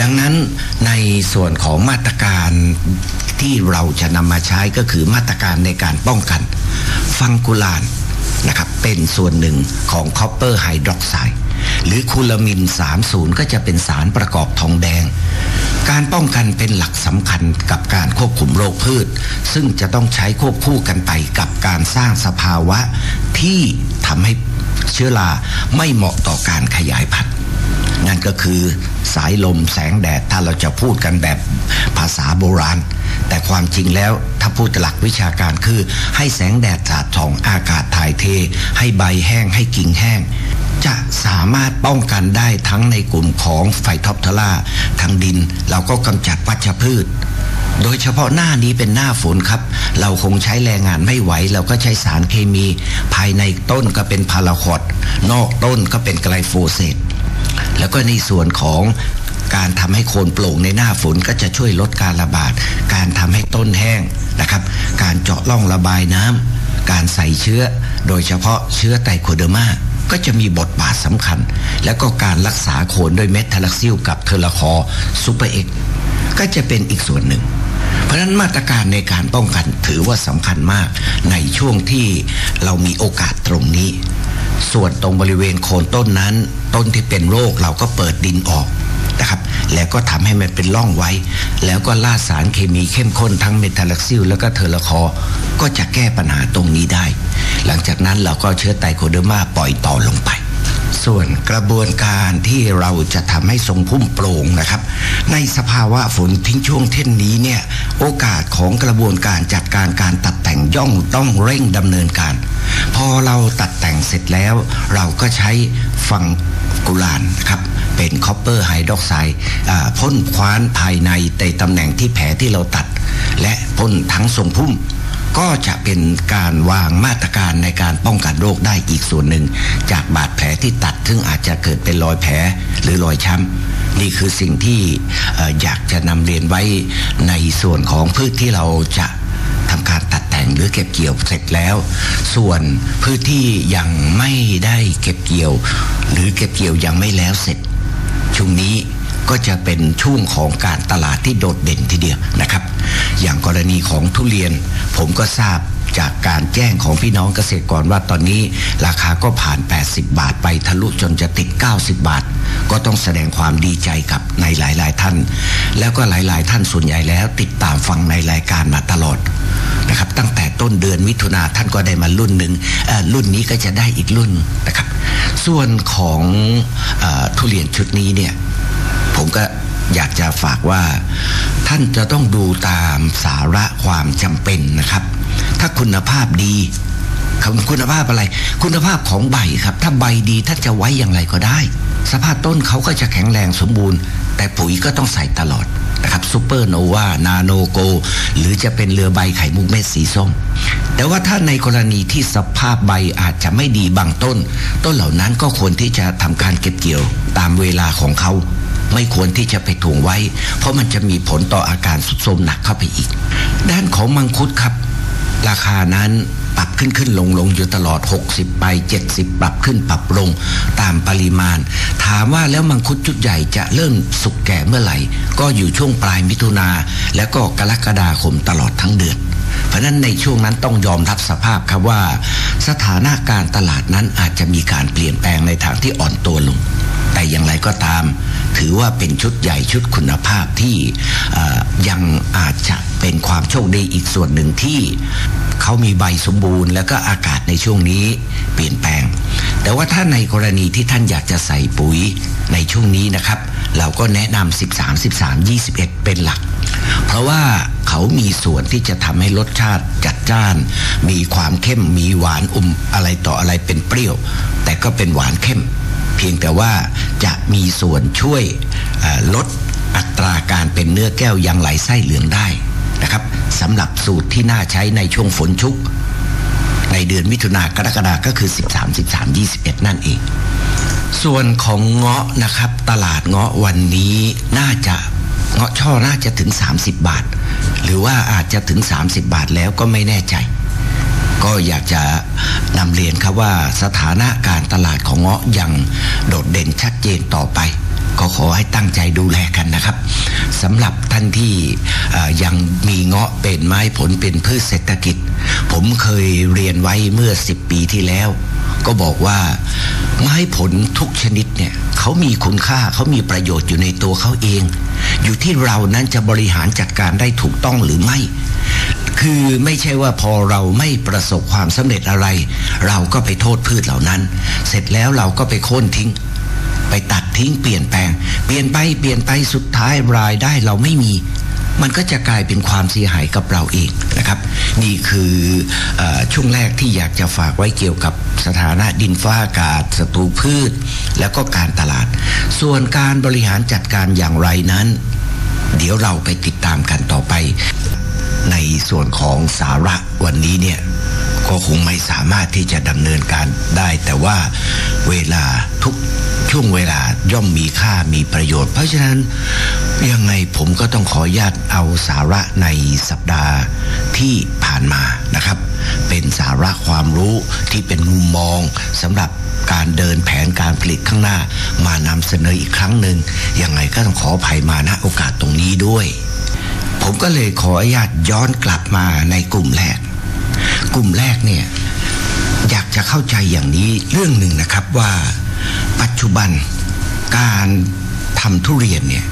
ดังนั้นในส่วนของมาตรการที่เราจะนำมาใช้ก็คือมาตรการในการป้องกัน ฟังกุลานนะครับเป็นส่วนหนึ่งของคอปเปอร์ไฮดรอกไซด์หรือคูลามิน 30 ก็จะเป็นสารประกอบทองแดง การป้องกันเป็นหลักสำคัญกับการควบคุมโรคพืช ซึ่งจะต้องใช้ควบคู่กันไปกับการสร้างสภาวะที่ทำให้ เชื้อราไม่เหมาะต่อการขยายพันธุ์นั่นก็คือสายลมแสงแดดถ้าเราจะพูดกันแบบภาษาโบราณ แต่ความจริงแล้วถ้าพูดหลักวิชาการคือ ให้แสงแดดสาดส่องอากาศถ่ายเท ให้ใบแห้งให้กิ่งแห้ง จะสามารถป้องกันได้ทั้งในกลุ่มของไฟท็อปทลาทางดิน เราก็กำจัดวัชพืช โดยเฉพาะหน้านี้เป็นหน้าฝนครับ เราคงใช้แรงงานไม่ไหว เราก็ใช้สารเคมี ภายในต้นก็เป็นพาราคอดนอกต้นก็เป็นไกลโฟเซตแล้วก็ในส่วนของการทำให้โคนโปร่งในหน้าฝนก็จะช่วยลดการระบาด การทำให้ต้นแห้งนะครับ การเจาะร่องระบายน้ำการใส่เชื้อ โดยเฉพาะเชื้อไตโคเดอร์มาก็จะมีบทบาทสำคัญ แล้วก็การรักษาโคนด้วยเมทาลักซิลกับเทอร์ลคอซูเปอร์เอ็กก็จะเป็นอีกส่วนหนึ่ง เพราะฉะนั้นมาตรการในการป้องกันถือว่าสำคัญมากในช่วงที่เรามีโอกาสตรงนี้ ส่วนตรงบริเวณโคนต้นนั้น ต้นที่เป็นโรคเราก็เปิดดินออกนะครับ แล้วก็ทำให้มันเป็นร่องไว้ แล้วก็ล่าสารเคมีเข้มข้นทั้งเมทาลักซิลแล้วก็เทอร์ลคอ ก็จะแก้ปัญหาตรงนี้ได้ หลังจากนั้นเราก็เชื้อไตโคเดอร์มาปล่อยต่อลงไป ส่วนกระบวนการที่เราจะทำให้ทรงพุ่มโปร่งนะครับ ในสภาวะฝนทิ้งช่วงเช่นนี้เนี่ยโอกาสของกระบวนการจัดการการตัดแต่งย่อมต้องเร่งดำเนินการ พอเราตัดแต่งเสร็จแล้ว เราก็ใช้ฟังกุลานนะครับเป็นคอปเปอร์ไฮดรอกไซด์พ่นคว้านภายในในตำแหน่งที่แผลที่เราตัด และพ่นทั้งทรงพุ่ม ก็จะเป็นการวางมาตรการในการป้องกันโรคได้อีกส่วนหนึ่ง จากบาดแผลที่ตัดซึ่งอาจจะเกิดเป็นรอยแผลหรือรอยช้ำนี่คือสิ่งที่อยากจะนำเรียนไว้ในส่วนของพืชที่เราจะทำการตัดแต่งหรือเก็บเกี่ยวเสร็จแล้ว ส่วนพืชที่ยังไม่ได้เก็บเกี่ยว หรือเก็บเกี่ยวยังไม่แล้วเสร็จช่วงนี้ ก็จะเป็นช่วงของการตลาดที่โดดเด่นทีเดียวนะครับ อย่างกรณีของทุเรียนผมก็ทราบจากการแจ้งของพี่น้องเกษตรกรว่าตอนนี้ ราคาก็ผ่าน 80 บาทไปทะลุจนจะติด 90 บาท ก็ต้องแสดงความดีใจกับในหลาย ๆ ท่าน แล้วก็หลาย ๆ ท่านส่วนใหญ่แล้ว ติดตามฟังในรายการมาตลอดนะครับ ตั้งแต่ต้นเดือนมิถุนาท่านก็ได้มารุ่นหนึ่งรุ่นนี้ก็จะได้อีกรุ่นนะครับ ส่วนของอทุเรียนชุดนี้เนี่ย ผมก็อยากจะฝากว่า ท่านจะต้องดูตามสาระความจำเป็นนะครับ ถ้าคุณภาพดีคุณภาพอะไร คุณภาพของใบครับ ถ้าใบดีท่านจะไว้อย่างไรก็ได้ สภาพต้นเขาก็จะแข็งแรงสมบูรณ์ แต่ปุ๋ยก็ต้องใส่ตลอดนะครับซูเปอร์โนวานาโนโก หรือจะเป็นเรือใบไข่มุกเม็ดสีส้ม แต่ว่าถ้าในกรณีที่สภาพใบอาจจะไม่ดีบางต้น ต้นเหล่านั้นก็ควรที่จะทำการเก็บเกี่ยวตามเวลาของเขา ไม่ควรที่จะไปถ่วงไว้ เพราะมันจะมีผลต่ออาการสุดโทมหนักเข้าไปอีก ด้านของมังคุดครับ ราคานั้นปรับขึ้นขึ้นลงลงอยู่ตลอด 60 ไป 70 ปรับขึ้นปรับลงตามปริมาณ ถามว่าแล้วมังคุดจุดใหญ่จะเริ่มสุกแก่เมื่อไหร่ ก็อยู่ช่วงปลายมิถุนาแล้วก็กรกฎาคมตลอดทั้งเดือน เพราะนั้นในช่วงนั้นต้องยอมรับสภาพครับว่า สถานาการตลาดนั้นอาจจะมีการเปลี่ยนแปลงในทางที่อ่อนตัวลง แต่อย่างไรก็ตาม ถือว่าเป็นชุดใหญ่ชุดคุณภาพที่ยังอาจจะเป็นความโชคดีอีกส่วนหนึ่งที่เขามีใบสมบูรณ์ แล้วก็อากาศในช่วงนี้เปลี่ยนแปลง แต่ว่าถ้าในกรณีที่ท่านอยากจะใส่ปุ๋ยในช่วงนี้นะครับ เราก็แนะนำ 13 13 21 เป็นหลัก เพราะว่าเขามีส่วนที่จะทำให้รสชาติจัดจ้าน มีความเข้มมีหวานอมอะไรต่ออะไรเป็นเปรี้ยว แต่ก็เป็นหวานเข้ม เพียงแต่ว่าจะมีส่วนช่วยลดอัตราการเป็นเนื้อแก้วยังไหลไส้เหลืองได้นะครับสำหรับสูตรที่น่าใช้ในช่วงฝนชุก ในเดือนมิถุนากรกฎาก็คือ 13 13 21 นั่นเอง ส่วนของเงาะนะครับ ตลาดเงาะวันนี้น่าจะ เงาะช่อน่าจะถึง 30 บาท หรือว่าอาจจะถึง 30 บาทแล้วก็ไม่แน่ใจ ก็อยากจะนำเรียนครับว่าสถานะการตลาดของเงาะยังโดดเด่นชัดเจนต่อไป ก็ขอให้ตั้งใจดูแลกันนะครับสำหรับท่านที่ยังมีเงาะเป็นไม้ผลเป็นพืชเศรษฐกิจ ผมเคยเรียนไว้เมื่อ 10 ปีที่แล้ว ก็บอกว่าไม้ผลทุกชนิดเนี่ยเขามีคุณค่าเขามีประโยชน์อยู่ในตัวเขาเอง อยู่ที่เรานั้นจะบริหารจัดการได้ถูกต้องหรือไม่คือไม่ใช่ว่าพอเราไม่ประสบความสำเร็จอะไร เราก็ไปโทษพืชเหล่านั้น เสร็จแล้วเราก็ไปโค่นทิ้ง ไปตัดทิ้งเปลี่ยนแปลง เปลี่ยนไปเปลี่ยนไปสุดท้ายรายได้เราไม่มี มันก็จะกลายเป็นความเสียหายกับเราเองนะครับ นี่คืออช่วงแรกที่อยากจะฝากไว้เกี่ยวกับสถานะดินฟ้าอากาศศัตรูพืช แล้วก็การตลาด ส่วนการบริหารจัดการอย่างไรนั้น เดี๋ยวเราไปติดตามกันต่อไป ในส่วนของสาระวันนี้เนี่ย ก็คงไม่สามารถที่จะดำเนินการได้ แต่ว่าเวลาทุกช่วงเวลาย่อมมีค่ามีประโยชน์ เพราะฉะนั้นยังไงผมก็ต้องขออนุญาตเอาสาระในสัปดาห์ที่ผ่านมานะครับ เป็นสาระความรู้ที่เป็นมุมมองสำหรับการเดินแผนการผลิตข้างหน้ามานำเสนออีกครั้งหนึ่งยังไงก็ต้องขออภัยมาณโอกาสตรงนี้ด้วย ผมก็เลยขออนุญาตย้อนกลับมาในกลุ่มแรก กลุ่มแรกเนี่ยอยากจะเข้าใจอย่างนี้เรื่องหนึ่งนะครับว่า ปัจจุบันการทำทุเรียนเนี่ย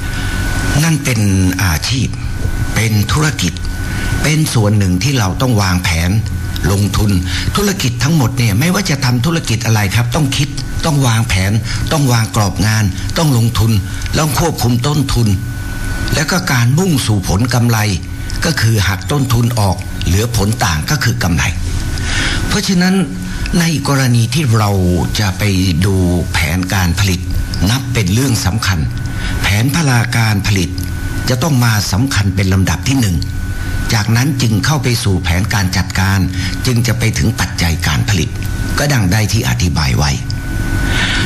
นั่นเป็นอาชีพ เป็นธุรกิจ เป็นส่วนหนึ่งที่เราต้องวางแผนลงทุนธุรกิจทั้งหมดเนี่ยไม่ว่าจะทำธุรกิจอะไรครับ ต้องคิดต้องวางแผน ต้องวางกรอบงาน ต้องลงทุนต้องควบคุมต้นทุน แล้วก็การมุ่งสู่ผลกำไร ก็คือหักต้นทุนออก เหลือผลต่างก็คือกำไร เพราะฉะนั้นในกรณีที่เราจะไปดูแผนการผลิต นับเป็นเรื่องสำคัญ แผนพลาการผลิต จะต้องมาสำคัญเป็นลำดับที่หนึ่งจากนั้นจึงเข้าไปสู่แผนการจัดการ จึงจะไปถึงปัจจัยการผลิต ก็ดังได้ที่อธิบายไว้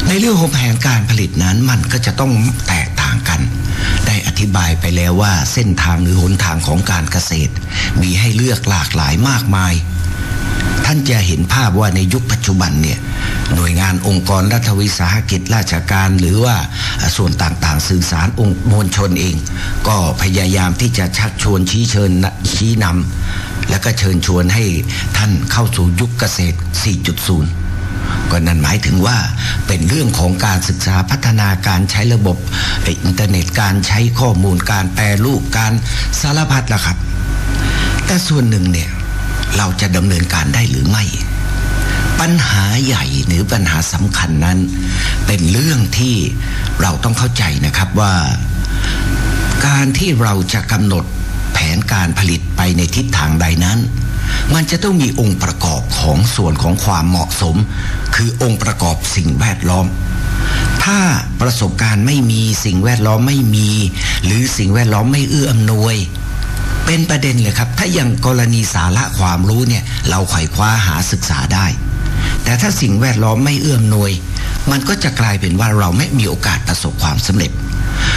ในเรื่องของแผนการผลิตนั้นมันก็จะต้องแตก ธิบายไปแล้วว่าเส้นทางหรือหนทางของการเกษตร มีให้เลือกหลากหลายมากมาย ท่านจะเห็นภาพว่าในยุคปัจจุบันเนี่ยหน่วยงานองค์กรรัฐวิสาหกิจราชการหรือว่าส่วนต่างๆ สื่อสารองค์มวลชนเอง ก็พยายามที่จะชักชวนชี้เชิญชี้นำแล้วก็เชิญชวนให้ท่านเข้าสู่ยุคเกษตร 4.0 ก็นั่นหมายถึงว่าเป็นเรื่องของการศึกษาพัฒนาการใช้ระบบอินเทอร์เน็ตการใช้ข้อมูลการแปลรูปการสารพัดละครับ แต่ส่วนหนึ่งเนี่ยเราจะดำเนินการได้หรือไม่ ปัญหาใหญ่หรือปัญหาสำคัญนั้น เป็นเรื่องที่เราต้องเข้าใจนะครับว่า การที่เราจะกำหนดแผนการผลิตไปในทิศทางใดนั้น มันจะต้องมีองค์ประกอบของส่วนของความเหมาะสม คือองค์ประกอบสิ่งแวดล้อม ถ้าประสบการณ์ไม่มีสิ่งแวดล้อมไม่มี หรือสิ่งแวดล้อมไม่เอื้ออำนวย เป็นประเด็นเลยครับ ถ้าอย่างกรณีสาระความรู้เนี่ยเราไขว่คว้าหาศึกษาได้ แต่ถ้าสิ่งแวดล้อมไม่เอื้อมหน่วย มันก็จะกลายเป็นว่าเราไม่มีโอกาสประสบความสำเร็จ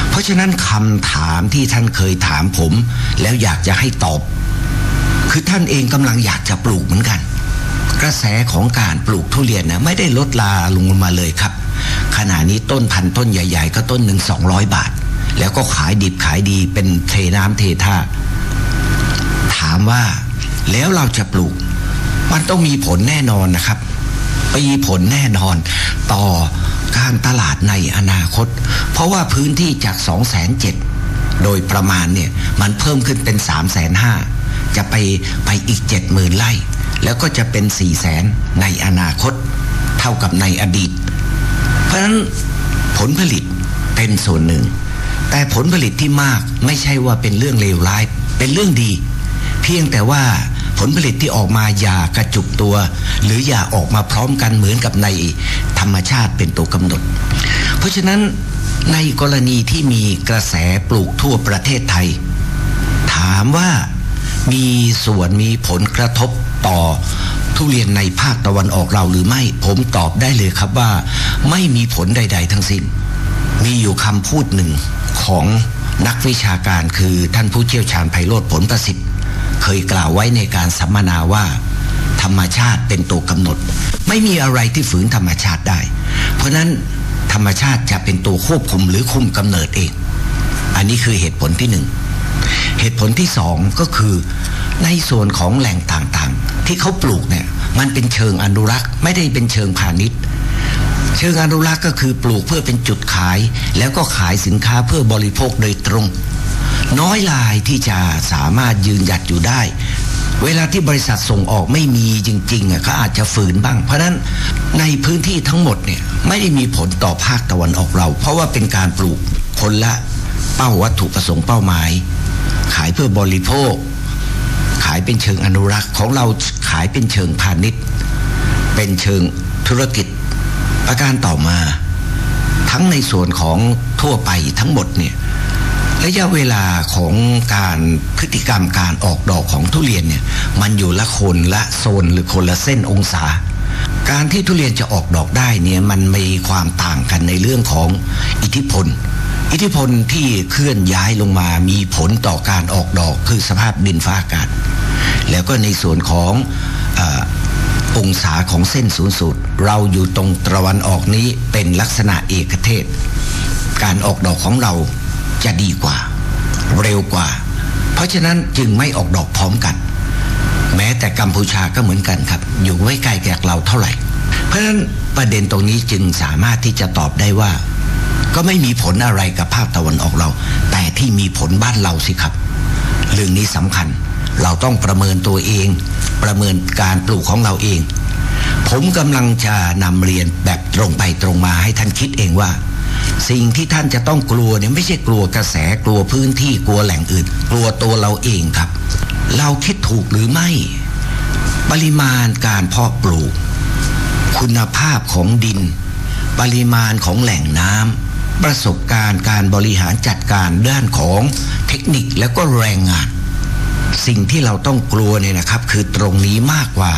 เพราะฉะนั้นคำถามที่ท่านเคยถามผม แล้วอยากจะให้ตอบ คือท่านเองกำลังอยากจะปลูกเหมือนกัน กระแสของการปลูกทุเรียนนะไม่ได้ลดลาลงมาเลยครับ ขณะนี้ต้นพันต้นใหญ่ ๆ ก็ต้นหนึ่งสองร้อยบาท แล้วก็ขายดิบขายดีเป็นเทน้ำเทท่า ถามว่าแล้วเราจะปลูก มันต้องมีผลแน่นอนนะครับมีผลแน่นอนต่อการตลาดในอนาคต เพราะว่าพื้นที่จาก2 0 0 0 0โดยประมาณเนี่ย มันเพิ่มขึ้นเป็น 3 5 0 0 0 จะไปไปอีก70,000ไร่ แล้วก็จะเป็น4 0 0 0 0 0ในอนาคต เท่ากับในอดีต เพราะฉะนั้นผลผลิตเป็นส่วนหนึ่ง แต่ผลผลิตที่มากไม่ใช่ว่าเป็นเรื่องเลวร้าย เป็นเรื่องดี เพียงแต่ว่าผลผลิตที่ออกมาอย่ากระจุกตัว หรืออย่าออกมาพร้อมกันเหมือนกับในธรรมชาติเป็นตัวกำหนด เพราะฉะนั้นในกรณีที่มีกระแสปลูกทั่วประเทศไทย ถามว่า มีส่วนมีผลกระทบต่อทุเรียนในภาคตะวันออกเราหรือไม่ ผมตอบได้เลยครับว่า ไม่มีผลใด ๆ ทั้งสิ้น มีอยู่คำพูดหนึ่งของนักวิชาการคือท่านผู้เชี่ยวชาญไพโรธผลประสิทธิ์ เคยกล่าวไว้ในการสัมมนาว่า ธรรมชาติเป็นตัวกำหนด ไม่มีอะไรที่ฝืนธรรมชาติได้ เพราะนั้นธรรมชาติจะเป็นตัวควบคุมหรือคุมกำเนิดเอง อันนี้คือเหตุผลที่หนึ่ง เหตุผลที่สองก็คือในส่วนของแหล่งต่างๆ ที่เขาปลูกเนี่ยมันเป็นเชิงอนุรักษ์ ไม่ได้เป็นเชิงพาณิชย์ เชิงอนุรักษ์ก็คือปลูกเพื่อเป็นจุดขาย แล้วก็ขายสินค้าเพื่อบริโภคโดยตรง น้อยรายที่จะสามารถยืนหยัดอยู่ได้ เวลาที่บริษัทส่งออกไม่มีจริงๆอะเขาอาจจะฝืนบ้าง เพราะนั้นในพื้นที่ทั้งหมดเนี่ยไม่ได้มีผลต่อภาคตะวันออกเรา เพราะว่าเป็นการปลูกคนละเป้าวัตถุประสงค์เป้าหมาย ขายเพื่อบริโภค ขายเป็นเชิงอนุรักษ์ของเราขายเป็นเชิงพาณิชย์ เป็นเชิงธุรกิจ ประการต่อมา ทั้งในส่วนของทั่วไปทั้งหมดเนี่ยระยะเวลาของการพฤติกรรมการออกดอกของทุเรียนเนี่ยมันอยู่ละคนละโซนหรือคนละเส้นองศา การที่ทุเรียนจะออกดอกได้เนี่ยมันมีความต่างกันในเรื่องของอิทธิพล อิทธิพลที่เคลื่อนย้ายลงมามีผลต่อการออกดอกคือสภาพดินฟ้าอากาศ แล้วก็ในส่วนของออองศาของเส้นศูนย์สูตร เราอยู่ตรงตะวันออกนี้เป็นลักษณะเอกเทศ การออกดอกของเราจะดีกว่า เร็วกว่า เพราะฉะนั้นจึงไม่ออกดอกพร้อมกัน แม้แต่กัมพูชาก็เหมือนกันครับ อยู่ไม่ไกลจากเราเท่าไหร่ เพราะฉะนั้นประเด็นตรงนี้จึงสามารถที่จะตอบได้ว่า ก็ไม่มีผลอะไรกับภาคตะวันออกเรา แต่ที่มีผลบ้านเราสิครับ เรื่องนี้สำคัญเราต้องประเมินตัวเอง ประเมินการปลูกของเราเอง ผมกำลังจะนำเรียนแบบตรงไปตรงมาให้ท่านคิดเองว่า สิ่งที่ท่านจะต้องกลัวเนี่ยไม่ใช่กลัวกระแสกลัวพื้นที่กลัวแหล่งอื่น กลัวตัวเราเองครับ เราคิดถูกหรือไม่ ปริมาณการเพาะปลูก คุณภาพของดิน ปริมาณของแหล่งน้ำ ประสบการณ์การบริหารจัดการด้านของเทคนิคแล้วก็แรงงาน สิ่งที่เราต้องกลัวเนี่ยนะครับ คือตรงนี้มากกว่า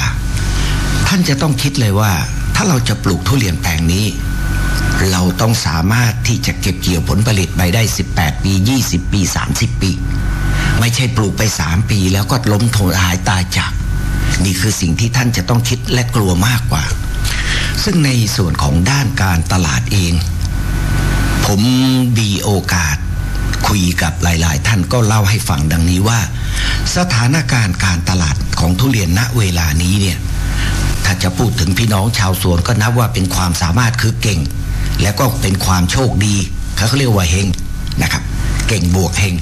ท่านจะต้องคิดเลยว่า ถ้าเราจะปลูกทุเรียนแปลงนี้ เราต้องสามารถที่จะเก็บเกี่ยวผลผลิตไปได้ 18 ปี 20 ปี 30 ปี ไม่ใช่ปลูกไป 3 ปีแล้วก็ล้มโถหายตายจาก นี่คือสิ่งที่ท่านจะต้องคิดและกลัวมากกว่า ซึ่งในส่วนของด้านการตลาดเอง ผมมีโอกาสคุยกับหลาย ๆ ท่านก็เล่าให้ฟังดังนี้ว่า สถานการณ์การตลาดของทุเรียนณเวลานี้เนี่ยถ้าจะพูดถึงพี่น้องชาวสวนก็นับว่าเป็นความสามารถคือเก่ง แล้วก็เป็นความโชคดีเขาเรียกว่าเฮงนะครับ เก่งบวกเฮง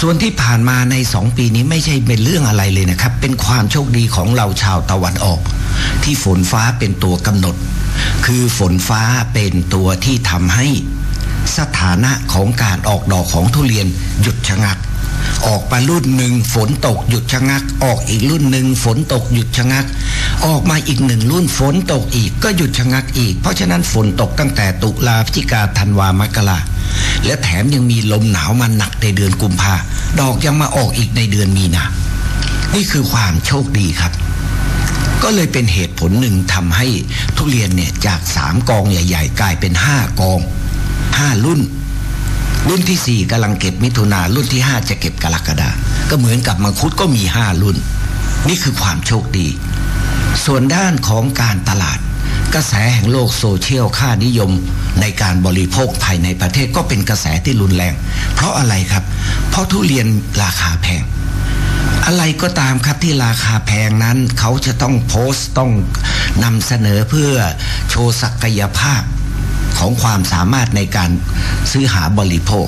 ส่วนที่ผ่านมาในสองปีนี้ไม่ใช่เป็นเรื่องอะไรเลยนะครับ เป็นความโชคดีของเราชาวตะวันออก ที่ฝนฟ้าเป็นตัวกำหนด คือฝนฟ้าเป็นตัวที่ทำให้ สถานะของการออกดอกของทุเรียนหยุดชะงัก ออกมารุ่นหนึ่งฝนตกหยุดชะงัก ออกอีกรุ่นหนึ่งฝนตกหยุดชะงัก ออกมาอีกหนึ่งรุ่นฝนตกอีกก็หยุดชะงักอีก เพราะฉะนั้นฝนตกตั้งแต่ตุลาพฤศจิกาธันวามกราและแถมยังมีลมหนาวมาหนักในเดือนกุมภาดอกยังมาออกอีกในเดือนมีนา นี่คือความโชคดีครับก็เลยเป็นเหตุผลหนึ่งทำให้ทุเรียนเนี่ยจากสามกองใหญ่ ๆ กลายเป็นห้ากอง ห้ารุ่น รุ่นที่สี่กำลังเก็บมิถุนารุ่นที่ห้าจะเก็บกรกฎาก็เหมือนกับมังคุดก็มีห้ารุ่น นี่คือความโชคดี ส่วนด้านของการตลาด กระแสแห่งโลกโซเชียลค่านิยมในการบริโภคภายในประเทศก็เป็นกระแสที่รุนแรง เพราะอะไรครับ เพราะทุเรียนราคาแพงอะไรก็ตามครับที่ราคาแพงนั้นเขาจะต้องโพสต์ต้องนำเสนอเพื่อโชว์ศักยภาพ ของความสามารถในการซื้อหาบริโภค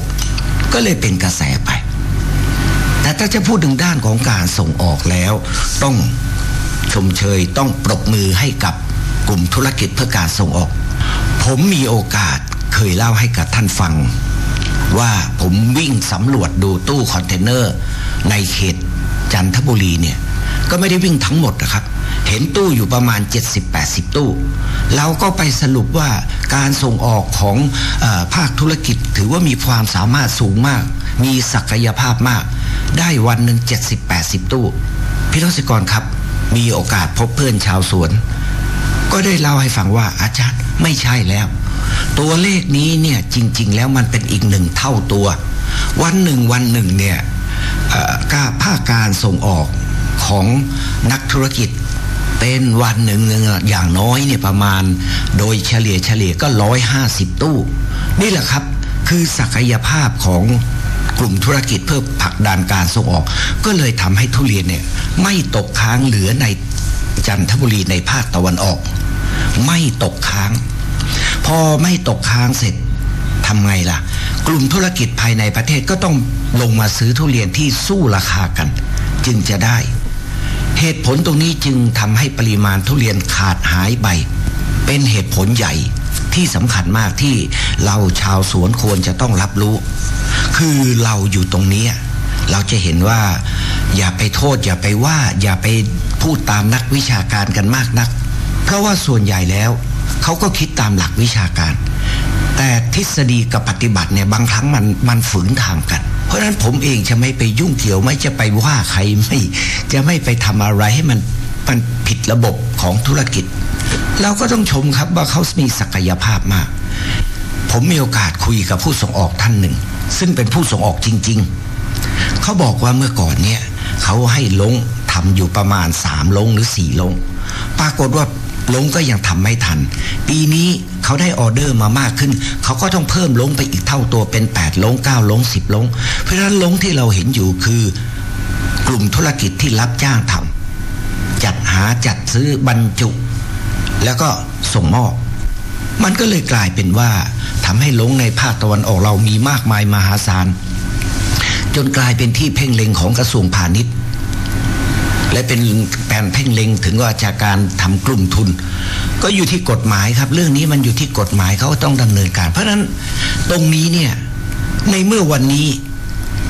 ก็เลยเป็นกระแสไป แต่ถ้าจะพูดถึงด้านของการส่งออกแล้ว ต้องชมเชยต้องปรบมือให้กับกลุ่มธุรกิจเพื่อการส่งออก ผมมีโอกาสเคยเล่าให้กับท่านฟัง ว่าผมวิ่งสำรวจดูตู้คอนเทนเนอร์ ในเขตจันทบุรีเนี่ย ก็ไม่ได้วิ่งทั้งหมดนะครับ เห็นตู้อยู่ประมาณ 70-80 ตู้ เราก็ไปสรุปว่าการส่งออกของอภาคธุรกิจถือว่ามีความสามารถสูงมาก มีศักยภาพมาก ได้วันหนึ่ง70-80 ตู้ พี่รศกรครับ มีโอกาสพบเพื่อนชาวสวน ก็ได้เล่าให้ฟังว่าอาจารย์ไม่ใช่แล้ว ตัวเลขนี้เนี่ยจริง ๆ แล้วมันเป็นอีกหนึ่งเท่าตัว วันหนึ่งวันหนึ่งเนี่ยกาภาคการส่งออกของนักธุรกิจ เป็นวันหนึ่งอย่างน้อยเนี่ยประมาณ โดยเฉลี่ยเฉลี่ยก็ร้อยห้าสิบตู้ นี่แหละครับคือศักยภาพของกลุ่มธุรกิจเพื่อผลักดันการส่งออก ก็เลยทำให้ทุเรียนเนี่ยไม่ตกค้างเหลือในจันทบุรีในภาคตะวันออก ไม่ตกค้าง พอไม่ตกค้างเสร็จทำไงล่ะ กลุ่มธุรกิจภายในประเทศก็ต้องลงมาซื้อทุเรียนที่สู้ราคากัน จึงจะได้ เหตุผลตรงนี้จึงทำให้ปริมาณทุเรียนขาดหายไป เป็นเหตุผลใหญ่ที่สำคัญมากที่เราชาวสวนควรจะต้องรับรู้ คือเราอยู่ตรงนี้ เราจะเห็นว่า อย่าไปโทษ อย่าไปว่า อย่าไปพูดตามนักวิชาการกันมากนัก เพราะว่าส่วนใหญ่แล้ว เขาก็คิดตามหลักวิชาการ แต่ทฤษฎีกับปฏิบัติเนี่ยบางครั้งมันมันฝืนทางกัน เพราะฉะนั้นผมเองจะไม่ไปยุ่งเกี่ยวไม่จะไปว่าใครไม่จะไม่ไปทำอะไรให้มันมันผิดระบบของธุรกิจ เราก็ต้องชมครับว่าเขามีศักยภาพมาก ผมมีโอกาสคุยกับผู้ส่งออกท่านหนึ่ง ซึ่งเป็นผู้ส่งออกจริง ๆ เขาบอกว่าเมื่อก่อนเนี่ยเขาให้ลงทำอยู่ประมาณสามลงหรือสี่ลง ปรากฏว่า ลงก็ยังทำไม่ทัน ปีนี้เขาได้ออเดอร์มามากขึ้น เขาก็ต้องเพิ่มลงไปอีกเท่าตัวเป็น8ลง9ลง10ลง เพราะฉะนั้นลงที่เราเห็นอยู่คือกลุ่มธุรกิจที่รับจ้างทำจัดหาจัดซื้อบรรจุ แล้วก็ส่งมอบมันก็เลยกลายเป็นว่าทำให้ลงในภาคตะวันออกเรามีมากมายมหาศาลจนกลายเป็นที่เพ่งเล็งของกระทรวงพาณิชย์ และเป็นแผนเพ่งเล็งถึงว่าจากการทำกลุ่มทุน ก็อยู่ที่กฎหมายครับ เรื่องนี้มันอยู่ที่กฎหมายเขาก็ต้องดำเนินการ เพราะฉะนั้นตรงนี้เนี่ยในเมื่อวันนี้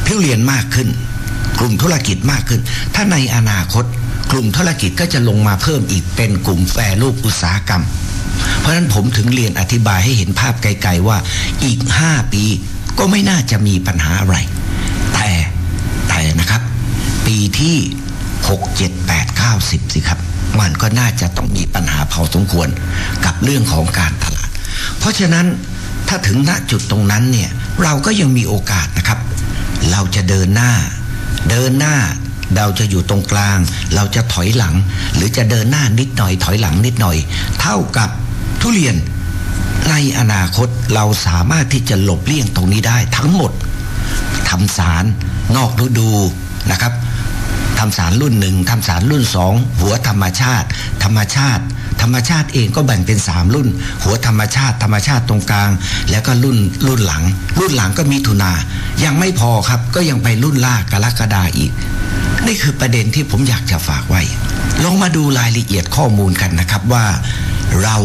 ผู้เรียนมากขึ้น กลุ่มธุรกิจมากขึ้น ถ้าในอนาคต กลุ่มธุรกิจก็จะลงมาเพิ่มอีกเป็นกลุ่มแฟร์รูปอุตสาหกรรม เพราะฉะนั้นผมถึงเรียนอธิบายให้เห็นภาพไกลๆว่าอีกห้าปีก็ไม่น่าจะมีปัญหาอะไร แต่แต่นะครับ ปีที่ หกเจ็ดแปดเก้าสิบสิครับ มันก็น่าจะต้องมีปัญหาพอสมควรกับเรื่องของการตลาด เพราะฉะนั้นถ้าถึงณจุดตรงนั้นเนี่ยเราก็ยังมีโอกาสนะครับ เราจะเดินหน้า เดินหน้าเราจะอยู่ตรงกลาง เราจะถอยหลัง หรือจะเดินหน้านิดหน่อย ถอยหลังนิดหน่อย เท่ากับทุเรียนในอนาคตเราสามารถที่จะหลบเลี่ยงตรงนี้ได้ทั้งหมดทำสารนอกฤดูนะครับ ทำสารรุ่นหนึ่งทำสารรุ่นสองหัวธรรมชาติ ธรรมชาติ ธรรมชาติเองก็แบ่งเป็นสามรุ่น หัวธรรมชาติธรรมชาติตรงกลาง แล้วก็รุ่นรุ่นหลัง รุ่นหลังก็มีถุนา ยังไม่พอครับก็ยังไปรุ่นล่ากรกฎาอีก นี่คือประเด็นที่ผมอยากจะฝากไว้ ลองมาดูรายละเอียดข้อมูลกันนะครับว่า เรา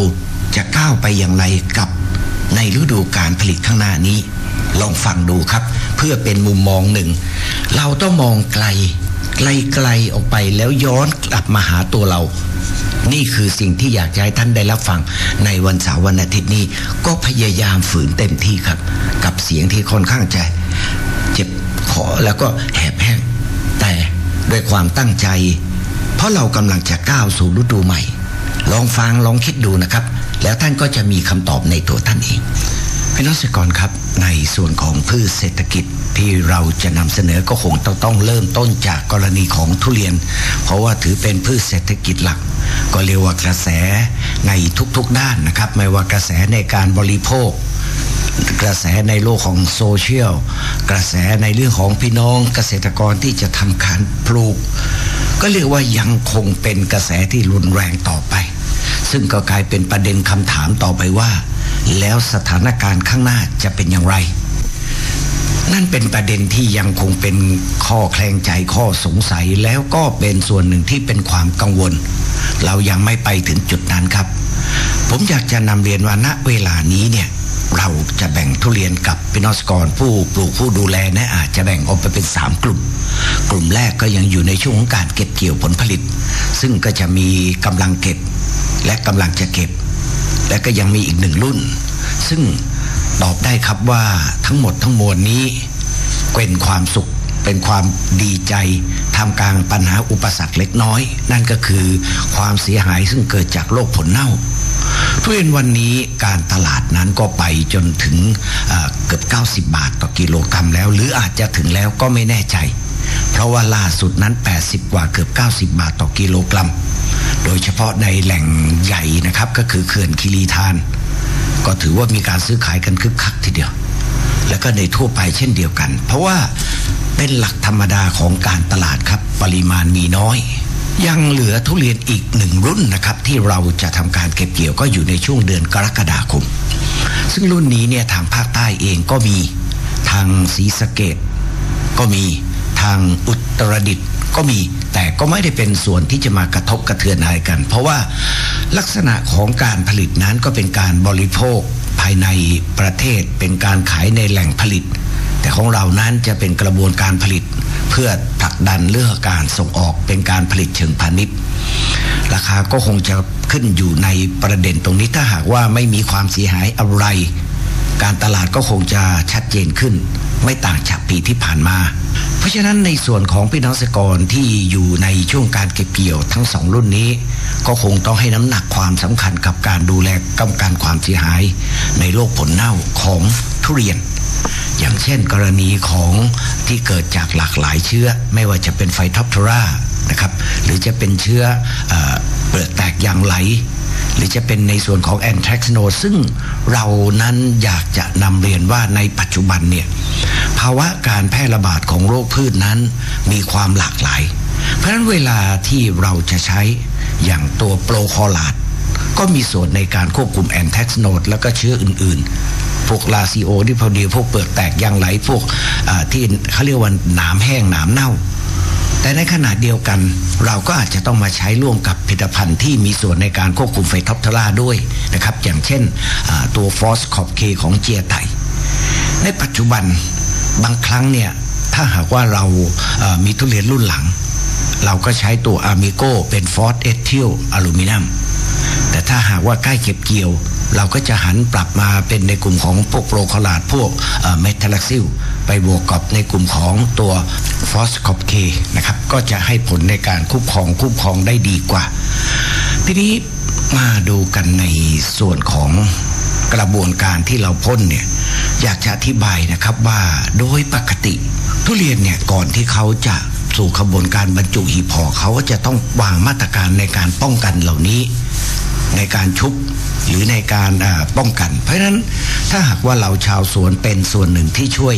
จะก้าวไปอย่างไรกับในฤดูการผลิตข้างหน้านี้ ลองฟังดูครับ เพื่อเป็นมุมมองหนึ่ง เราต้องมองไกล ไกลๆออกไปแล้วย้อนกลับมาหาตัวเรา นี่คือสิ่งที่อยากให้ท่านได้รับฟังในวันเสาร์วันอาทิตย์นี้ ก็พยายามฝืนเต็มที่ครับ กับเสียงที่ค่อนข้างจะเจ็บคอแล้วก็แหบแห้งแต่ด้วยความตั้งใจ เพราะเรากำลังจะก้าวสู่ฤดูใหม่ ลองฟังลองคิดดูนะครับ แล้วท่านก็จะมีคำตอบในตัวท่านเอง พี่น้องเกษตรกรครับในส่วนของพืชเศรษฐกิจที่เราจะนำเสนอก็คงต้องต้องเริ่มต้นจากกรณีของทุเรียน เพราะว่าถือเป็นพืชเศรษฐกิจหลัก ก็เรียกว่ากระแสในทุกๆด้านนะครับ ไม่ว่ากระแสในการบริโภคกระแสในโลกของโซเชียล กระแสในเรื่องของพี่น้องเกษตรกรที่จะทำการปลูก ก็เรียกว่ายังคงเป็นกระแสที่รุนแรงต่อไป ซึ่งก็กลายเป็นประเด็นคำถามต่อไปว่า แล้วสถานการณ์ข้างหน้าจะเป็นอย่างไร นั่นเป็นประเด็นที่ยังคงเป็นข้อแคลงใจข้อสงสัยแล้วก็เป็นส่วนหนึ่งที่เป็นความกังวล เรายังไม่ไปถึงจุดนั้นครับ ผมอยากจะนำเรียนว่าณเวลานี้เนี่ยเราจะแบ่งทุเรียนกับพี่น้องกรผู้ปลูกผู้ดูแลนะอาจจะแบ่งออกไปเป็น 3 กลุ่ม กลุ่มแรกก็ยังอยู่ในช่วงของการเก็บเกี่ยวผลผลิต ซึ่งก็จะมีกำลังเก็บและกำลังจะเก็บ และก็ยังมีอีกหนึ่งรุ่น ซึ่งตอบได้ครับว่าทั้งหมดทั้งมวลนี้เป็นความสุขเป็นความดีใจทำกลางปัญหาอุปสรรคเล็กน้อย นั่นก็คือความเสียหายซึ่งเกิดจากโรคผลเน่าทุเรียนวันนี้การตลาดนั้นก็ไปจนถึงเกือบ 90 บาทต่อกิโลกรัมแล้ว หรืออาจจะถึงแล้วก็ไม่แน่ใจ เพราะว่าล่าสุดนั้น 80 กว่าเกือบ 90 บาทต่อกิโลกรัม โดยเฉพาะในแหล่งใหญ่นะครับก็คือเขื่อนคิรีทาน ก็ถือว่ามีการซื้อขายกันคึกคักทีเดียว และก็ในทั่วไปเช่นเดียวกัน เพราะว่าเป็นหลักธรรมดาของการตลาดครับปริมาณมีน้อย ยังเหลือทุเรียนอีกหนึ่งรุ่นนะครับ ที่เราจะทำการเก็บเกี่ยวก็อยู่ในช่วงเดือนกรกฎาคม ซึ่งรุ่นนี้เนี่ยทางภาคใต้เองก็มีทางศรีสะเกดก็มีทางอุตรดิตถ์ก็มี แต่ก็ไม่ได้เป็นส่วนที่จะมากระทบกระเทือนอะไรกัน เพราะว่าลักษณะของการผลิตนั้นก็เป็นการบริโภคภายในประเทศ เป็นการขายในแหล่งผลิต แต่ของเรานั้นจะเป็นกระบวนการผลิต เพื่อผลักดันเรื่องการส่งออกเป็นการผลิตเชิงพาณิชย์ราคาก็คงจะขึ้นอยู่ในประเด็นตรงนี้ถ้าหากว่าไม่มีความเสียหายอะไร การตลาดก็คงจะชัดเจนขึ้น ไม่ต่างจากปีที่ผ่านมา เพราะฉะนั้นในส่วนของพี่น้องเกษตรกรที่อยู่ในช่วงการเก็บเกี่ยวทั้งสองรุ่นนี้ ก็คงต้องให้น้ำหนักความสำคัญกับการดูแลกำกันความเสียหาย ในโรคผลเน่าของทุเรียน อย่างเช่นกรณีของที่เกิดจากหลากหลายเชื้อ ไม่ว่าจะเป็นไฟท็อปทรานะครับหรือจะเป็นเชื้อเอเปลือกแตกยางไหล หรือจะเป็นในส่วนของแอนแทรกโนซึ่งเรานั้นอยากจะนำเรียนว่าในปัจจุบันเนี่ยภาวะการแพร่ระบาดของโรคพืชนั้นมีความหลากหลาย เพราะฉะนั้นเวลาที่เราจะใช้อย่างตัวโปรคอลาดก็มีส่วนในการควบคุมแอนแทกโนดแล้วก็เชื้ออื่นๆ พวกลาซิโอที่พอดีพวกเปลือกแตกยางไหลพวกที่เขาเรียกว่าหนามแห้งหนามเน่า แต่ในขณะเดียวกัน เราก็อาจจะต้องมาใช้ร่วมกับผลิตภัณฑ์ที่มีส่วนในการควบคุมไฟท็อปทราด้วยนะครับ อย่างเช่นตัวฟอสคอปเคของเจียไต ในปัจจุบันบางครั้งเนี่ยถ้าหากว่าเรามีทุเรียนรุ่นหลัง เราก็ใช้ตัวอามิโกเป็นฟอสเอทิลอลูมิเนียมแต่ถ้าหากว่าใกล้เก็บเกี่ยว เราก็จะหันปรับมาเป็นในกลุ่มของพวกโปรคลาดพวกเมทัลลักซิล ไปบวกกับในกลุ่มของตัวฟอสคอปเคนะครับก็จะให้ผลในการคุ้มครองคุ้มครองได้ดีกว่า ทีนี้มาดูกันในส่วนของกระบวนการที่เราพ่นเนี่ยอยากจะอธิบายนะครับว่าโดยปกติทุเรียนเนี่ยก่อนที่เขาจะสู่ขบวนการบรรจุหีบห่อเขาก็จะต้องวางมาตรการในการป้องกันเหล่านี้ ในการชุบหรือในการป้องกัน เพราะฉะนั้นถ้าหากว่าเราชาวสวนเป็นส่วนหนึ่งที่ช่วย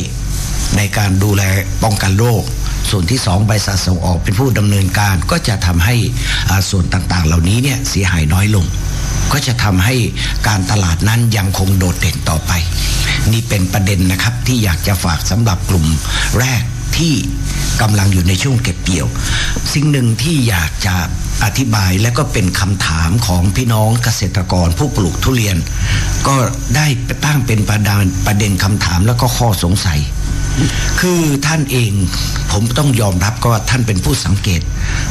ในการดูแลป้องกันโรค ส่วนที่สองบริษัทส่งออกเป็นผู้ดำเนินการก็จะทำให้ส่วนต่างๆ เหล่านี้เนี่ยเสียหายน้อยลง ก็จะทำให้การตลาดนั้นยังคงโดดเด่นต่อไป นี่เป็นประเด็นนะครับที่อยากจะฝากสำหรับกลุ่มแรก ที่กำลังอยู่ในช่วงเก็บเกี่ยว สิ่งหนึ่งที่อยากจะอธิบายและก็เป็นคำถามของพี่น้องเกษตรกรผู้ปลูกทุเรียน ก็ได้ตั้งเป็นประเด็นประเด็นคำถามแล้วก็ข้อสงสัย คือท่านเองผมต้องยอมรับก็ว่าท่านเป็นผู้สังเกต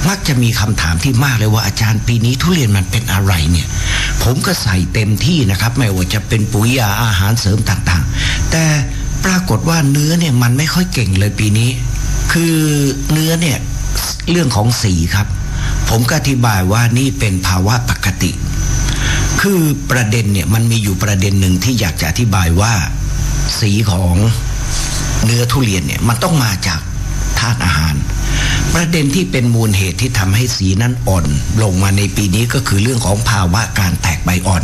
มักจะมีคำถามที่มากเลยว่าอาจารย์ปีนี้ทุเรียนมันเป็นอะไรเนี่ย ผมก็ใส่เต็มที่นะครับ ไม่ว่าจะเป็นปุ๋ยยาอาหารเสริมต่างๆ แต่ ปรากฏว่าเนื้อเนี่ยมันไม่ค่อยเก่งเลยปีนี้ คือเนื้อเนี่ยเรื่องของสีครับ ผมก็อธิบายว่านี่เป็นภาวะปกติ คือประเด็นเนี่ยมันมีอยู่ประเด็นหนึ่งที่อยากจะอธิบายว่า สีของเนื้อทุเรียนเนี่ยมันต้องมาจากธาตุอาหาร ประเด็นที่เป็นมูลเหตุที่ทำให้สีนั้นอ่อน ลงมาในปีนี้ก็คือเรื่องของภาวะการแตกใบอ่อน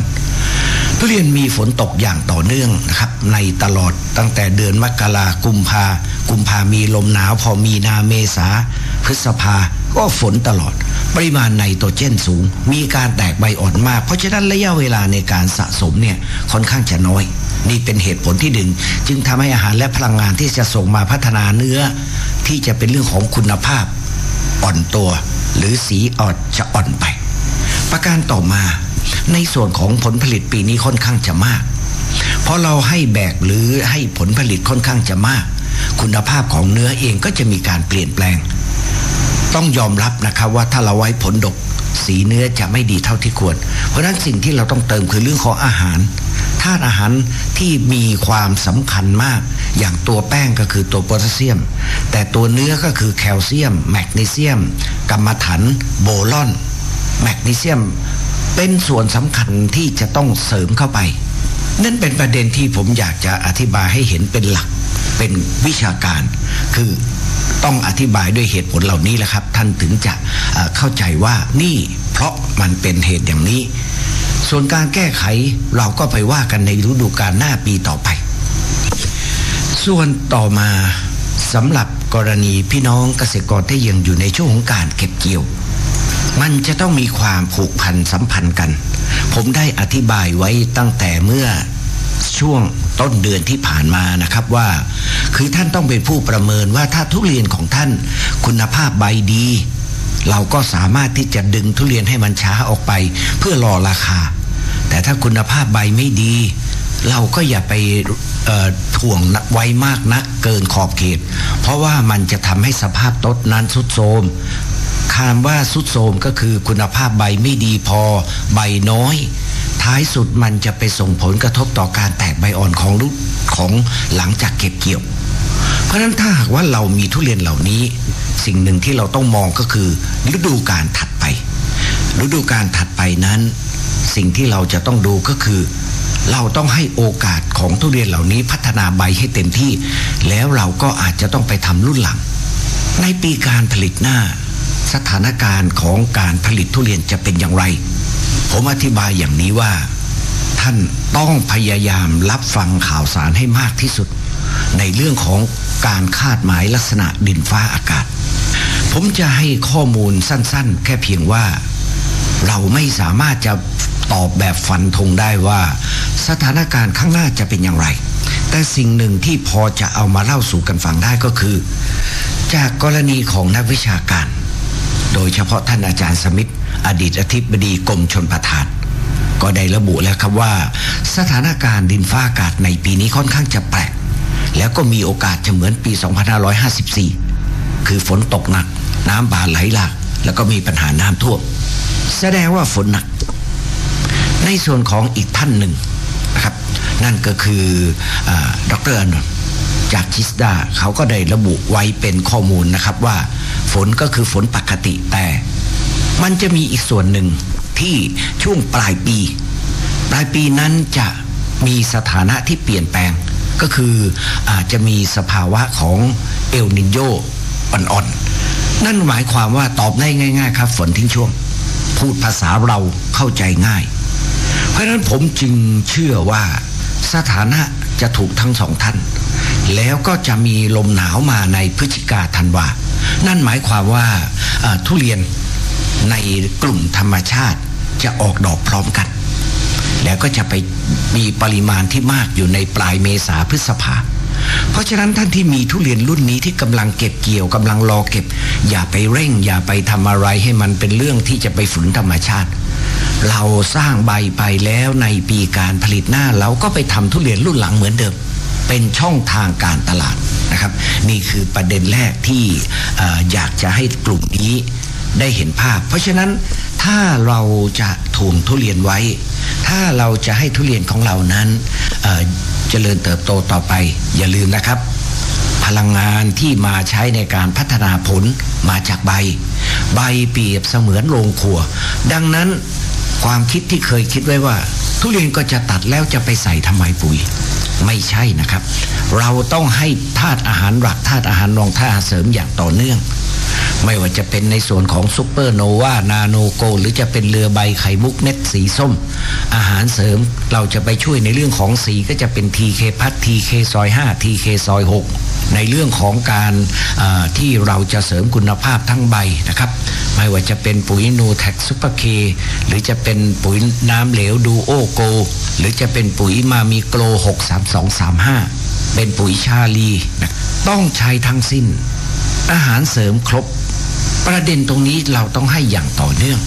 ทุเรียนมีฝนตกอย่างต่อเนื่องนะครับ ในตลอดตั้งแต่เดือนมกรากุมภากุมภามีลมหนาวพอมีนาเมษาพฤษภาก็ฝนตลอด ปริมาณไนโตรเจนสูง มีการแตกใบอ่อนมาก เพราะฉะนั้นระยะเวลาในการสะสมเนี่ยค่อนข้างจะน้อย นี่เป็นเหตุผลที่ดึงจึงทำให้อาหารและพลังงานที่จะส่งมาพัฒนาเนื้อ ที่จะเป็นเรื่องของคุณภาพ อ่อนตัว หรือสีอ่อนจะอ่อนไป ประการต่อมา ในส่วนของผลผลิตปีนี้ค่อนข้างจะมาก เพราะเราให้แบกหรือให้ผลผลิตค่อนข้างจะมาก คุณภาพของเนื้อเองก็จะมีการเปลี่ยนแปลง ต้องยอมรับนะครับว่าถ้าเราไว้ผลดกสีเนื้อจะไม่ดีเท่าที่ควร เพราะฉะนั้นสิ่งที่เราต้องเติมคือเรื่องของอาหารธาตุอาหารที่มีความสำคัญมาก อย่างตัวแป้งก็คือตัวโพแทสเซียม แต่ตัวเนื้อก็คือแคลเซียม แมกนีเซียมกรรมฐานโบลอน แมกนีเซียม เป็นส่วนสำคัญที่จะต้องเสริมเข้าไป นั่นเป็นประเด็นที่ผมอยากจะอธิบายให้เห็นเป็นหลัก เป็นวิชาการ คือต้องอธิบายด้วยเหตุผลเหล่านี้แหละครับ ท่านถึงจะเข้าใจว่านี่เพราะมันเป็นเหตุอย่างนี้ ส่วนการแก้ไขเราก็ไปว่ากันในฤดูกาลหน้าปีต่อไป ส่วนต่อมาสำหรับกรณีพี่น้องเกษตรกรที่ยังอยู่ในช่วงของการเก็บเกี่ยว มันจะต้องมีความผูกพันสัมพันธ์กัน ผมได้อธิบายไว้ตั้งแต่เมื่อช่วงต้นเดือนที่ผ่านมานะครับว่า คือท่านต้องเป็นผู้ประเมินว่าถ้าทุเรียนของท่านคุณภาพใบดี เราก็สามารถที่จะดึงทุเรียนให้มันช้าออกไป เพื่อรอราคา แต่ถ้าคุณภาพใบไม่ดี เราก็อย่าไปถ่วงไว้มากนักเกินขอบเขต เพราะว่ามันจะทำให้สภาพต้นนั้นสุดโทรม คำว่าสุดโทมก็คือคุณภาพใบไม่ดีพอใบน้อย ท้ายสุดมันจะไปส่งผลกระทบต่อการแตกใบอ่อนของลูกของหลังจากเก็บเกี่ยว เพราะฉะนั้นถ้าหากว่าเรามีทุเรียนเหล่านี้ สิ่งหนึ่งที่เราต้องมองก็คือ ฤดูการถัดไป ฤดูการถัดไปนั้น สิ่งที่เราจะต้องดูก็คือ เราต้องให้โอกาสของทุเรียนเหล่านี้พัฒนาใบให้เต็มที่ แล้วเราก็อาจจะต้องไปทำรุ่นหลัง ในปีการผลิตหน้า สถานการณ์ของการผลิตทุเรียนจะเป็นอย่างไร ผมอธิบายอย่างนี้ว่า ท่านต้องพยายามรับฟังข่าวสารให้มากที่สุด ในเรื่องของการคาดหมายลักษณะดินฟ้าอากาศ ผมจะให้ข้อมูลสั้นๆ แค่เพียงว่า เราไม่สามารถจะตอบแบบฟันธงได้ว่า สถานการณ์ข้างหน้าจะเป็นอย่างไร แต่สิ่งหนึ่งที่พอจะเอามาเล่าสู่กันฟังได้ก็คือ จากกรณีของนักวิชาการ โดยเฉพาะท่านอาจารย์สมิธอดีตอธิบดีกรมชนประทาน ก็ได้ระบุแล้วครับว่า สถานการณ์ดินฟ้าอากาศในปีนี้ค่อนข้างจะแปลก แล้วก็มีโอกาสจะเหมือนปี 2554 คือฝนตกหนัก น้ำบาไหลหลากแล้วก็มีปัญหาน้ำท่วมแสดงว่าฝนหนัก ในส่วนของอีกท่านหนึ่งนะครับ นั่นก็คืออดรอนนท์ จากชิสดาเขาก็ได้ระบุไว้เป็นข้อมูลนะครับว่า ฝนก็คือฝนปกติแต่ มันจะมีอีกส่วนหนึ่งที่ช่วงปลายปี ปลายปีนั้นจะมีสถานะที่เปลี่ยนแปลง ก็คืออาจจะมีสภาวะของเอลนินโยอ่อนๆ นั่นหมายความว่าตอบได้ง่าย ๆ ครับ ฝนทิ้งช่วง พูดภาษาเราเข้าใจง่าย เพราะฉะนั้นผมจึงเชื่อว่าสถานะ จะถูกทั้งสองท่าน แล้วก็จะมีลมหนาวมาในพฤศจิกาธันวา นั่นหมายความว่าทุเรียนในกลุ่มธรรมชาติจะออกดอกพร้อมกัน แล้วก็จะไปมีปริมาณที่มากอยู่ในปลายเมษาพฤษภาเพราะฉะนั้นท่านที่มีทุเรียนรุ่นนี้ที่กำลังเก็บเกี่ยวกำลังรอเก็บ อย่าไปเร่ง อย่าไปทำอะไรให้มันเป็นเรื่องที่จะไปฝืนธรรมชาติ เราสร้างใบไปแล้วในปีการผลิตหน้า เราก็ไปทำทุเรียนรุ่นหลังเหมือนเดิม เป็นช่องทางการตลาดนะครับ นี่คือประเด็นแรกที่อยากจะให้กลุ่มนี้ได้เห็นภาพ เพราะฉะนั้นถ้าเราจะถ่วงทุเรียนไว้ ถ้าเราจะให้ทุเรียนของเรานั้นเเจริญเติบโตต่อไปอย่าลืมนะครับ พลังงานที่มาใช้ในการพัฒนาผลมาจากใบ ใบเปรียบเสมือนโรงครัว ดังนั้นความคิดที่เคยคิดไว้ว่า ทุเรียนก็จะตัดแล้วจะไปใส่ทำไมปุ๋ย ไม่ใช่นะครับ เราต้องให้ธาตุอาหารหลักธาตุอาหารรองธาตุเสริมอย่างต่อเนื่องไม่ว่าจะเป็นในส่วนของซูเปอร์โนวานาโนโก หรือจะเป็นเรือใบไข่มุกเม็ดสีส้ม อาหารเสริมเราจะไปช่วยในเรื่องของสีก็จะเป็นทีเคพัททีเคซอย5ทีเคซอย6 ในเรื่องของการที่เราจะเสริมคุณภาพทั้งใบนะครับ ไม่ว่าจะเป็นปุ๋ยนูแท็กซูเปอร์เคหรือจะเป็นปุ๋ยน้ำเหลวดูโอโก หรือจะเป็นปุ๋ยมามีโกล 63235 เป็นปุ๋ยชาลีนะต้องใช้ทั้งสิ้น อาหารเสริมครบ ประเด็นตรงนี้เราต้องให้อย่างต่อเนื่อง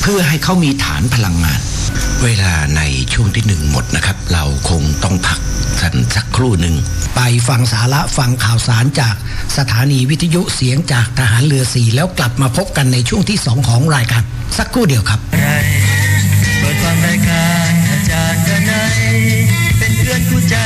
เพื่อให้เขามีฐานพลังงาน เวลาในช่วงที่หนึ่งหมดนะครับ เราคงต้องพักสันสักครู่หนึ่ง ไปฟังสาระฟังข่าวสารจากสถานีวิทยุเสียงจากทหารเรือสีแล้วกลับมาพบกันในช่วงที่สองของรายการสักครู่เดียวครับเปิดฟังรายการอาจารย์นเป็นเพื่อนผู้ใจ